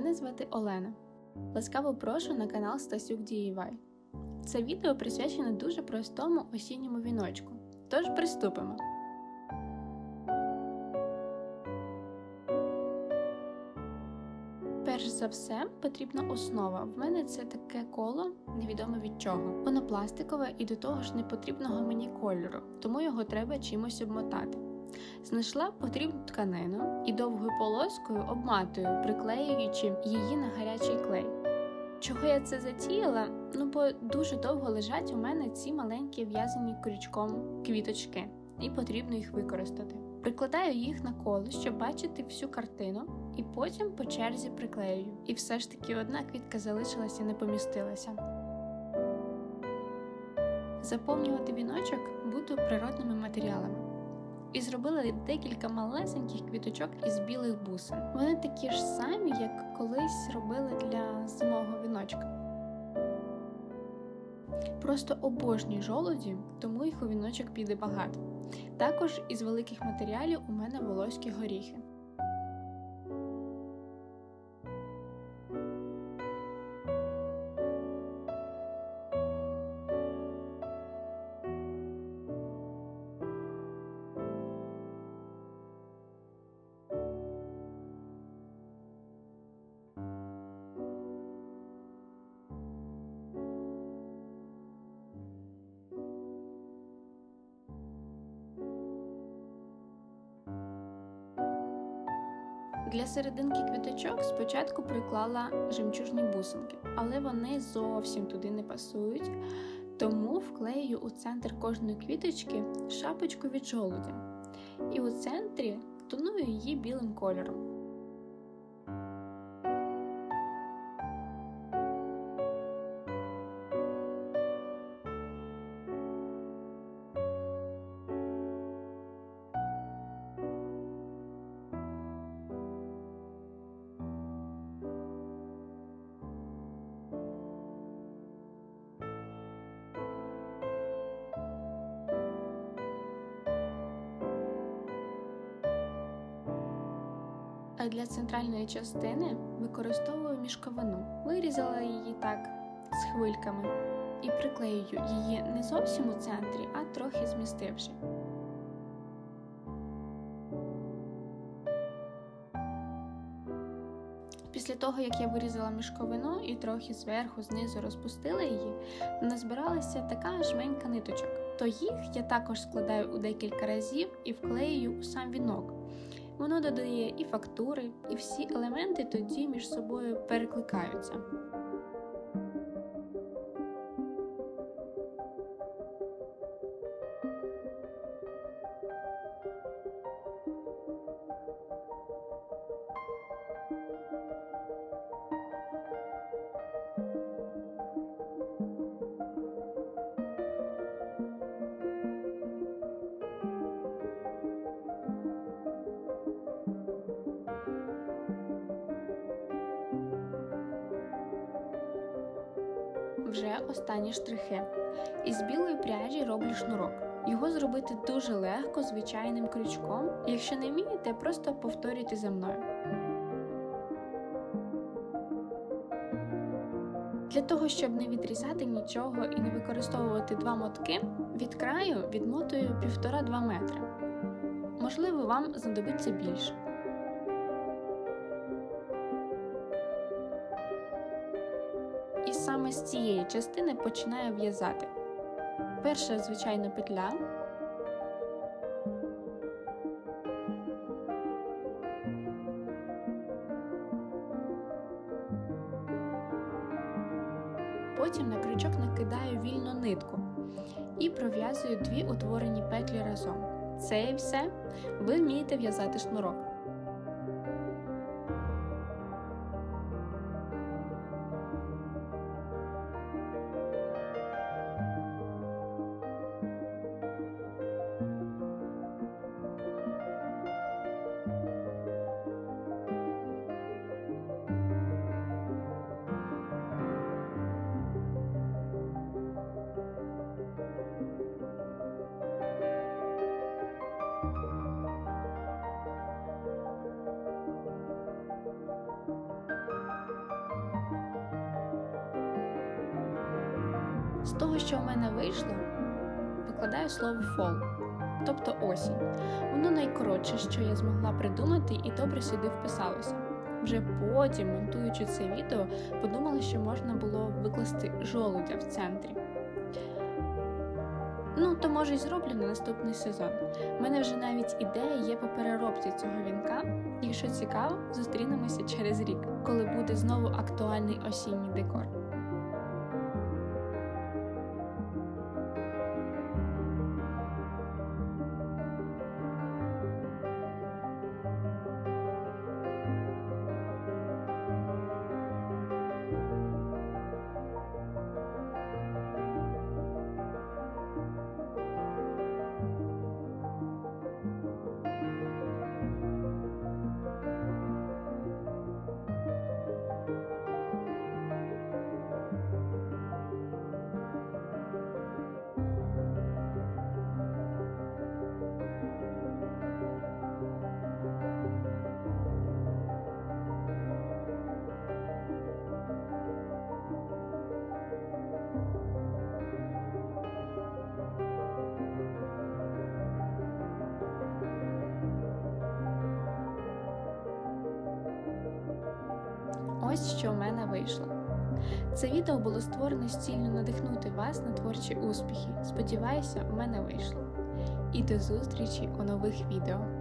Мене звати Олена. Ласкаво прошу на канал Стасюк DIY. Це відео присвячене дуже простому осінньому віночку. Тож приступимо. Перш за все потрібна основа. В мене це таке коло, невідомо від чого. Воно пластикове і до того ж не потрібного мені кольору, тому його треба чимось обмотати. Знайшла потрібну тканину і довгою полоскою обматую, приклеюючи її на гарячий клей. Чого я це затіяла? Ну бо дуже довго лежать у мене ці маленькі в'язані крючком квіточки, і потрібно їх використати. Прикладаю їх на коло, щоб бачити всю картину, і потім по черзі приклеюю. І все ж таки одна квітка залишилася і не помістилася. Заповнювати віночок буду природними матеріалами. І зробила декілька малесеньких квіточок із білих бусин. Вони такі ж самі, як колись робили для самого віночка. Просто обожнюю жолуді, тому їх у віночок піде багато. Також із великих матеріалів у мене волоські горіхи. Для серединки квіточок спочатку приклала жемчужні бусинки, але вони зовсім туди не пасують, тому вклею у центр кожної квіточки шапочку від жолудя. І у центрі тоную її білим кольором. А для центральної частини використовую мішковину. Вирізала її так з хвильками і приклеюю її не зовсім у центрі, а трохи змістивши. Після того, як я вирізала мішковину і трохи зверху, знизу розпустила її, назбиралася така жменька ниточок. То їх я також складаю у декілька разів і вклеюю у сам вінок. Воно додає і фактури, і всі елементи тоді між собою перекликаються. Вже останні штрихи. Із білої пряжі роблю шнурок. Його зробити дуже легко звичайним крючком. Якщо не вмієте, просто повторюйте за мною. Для того, щоб не відрізати нічого і не використовувати два мотки, від краю відмотую 1,5-2 метри. Можливо, вам знадобиться більше. Саме з цієї частини починаю в'язати. Перша звичайна петля. Потім на крючок накидаю вільну нитку і пров'язую дві утворені петлі разом. Це і все. Ви вмієте в'язати шнурок. З того, що в мене вийшло, викладаю слово fall, тобто осінь. Воно найкоротше, що я змогла придумати, і добре сюди вписалося. Вже потім, монтуючи це відео, подумала, що можна було викласти жолудя в центрі. Ну, то може й зроблю на наступний сезон. У мене вже навіть ідея є по переробці цього вінка. Якщо цікаво, зустрінемося через рік, коли буде знову актуальний осінній декор. Ось що в мене вийшло. Це відео було створено з ціллю надихнути вас на творчі успіхи. Сподіваюся, в мене вийшло. І до зустрічі у нових відео.